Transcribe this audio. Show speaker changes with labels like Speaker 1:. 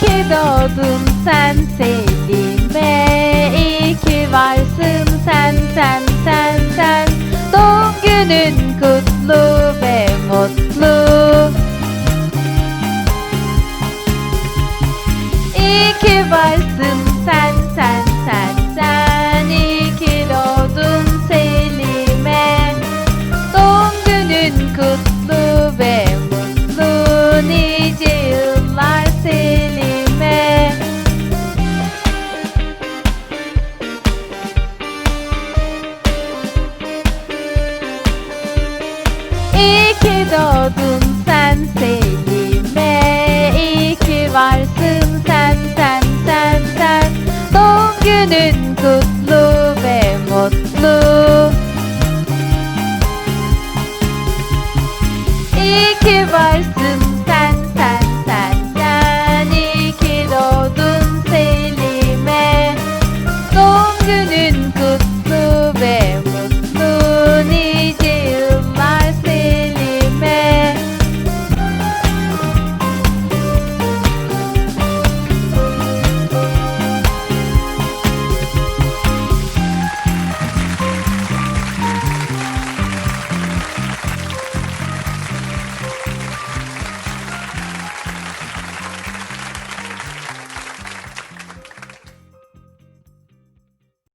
Speaker 1: ki doğdun sen Selim'e İyi ki varsın sen sen sen sen. Doğum günün kutlu ve mutlu. İyi ki varsın sen İyi ki doğdun sen Selim'e İyi ki varsın sen sen sen sen. Doğum günün kutlu ve mutlu. İyi ki varsın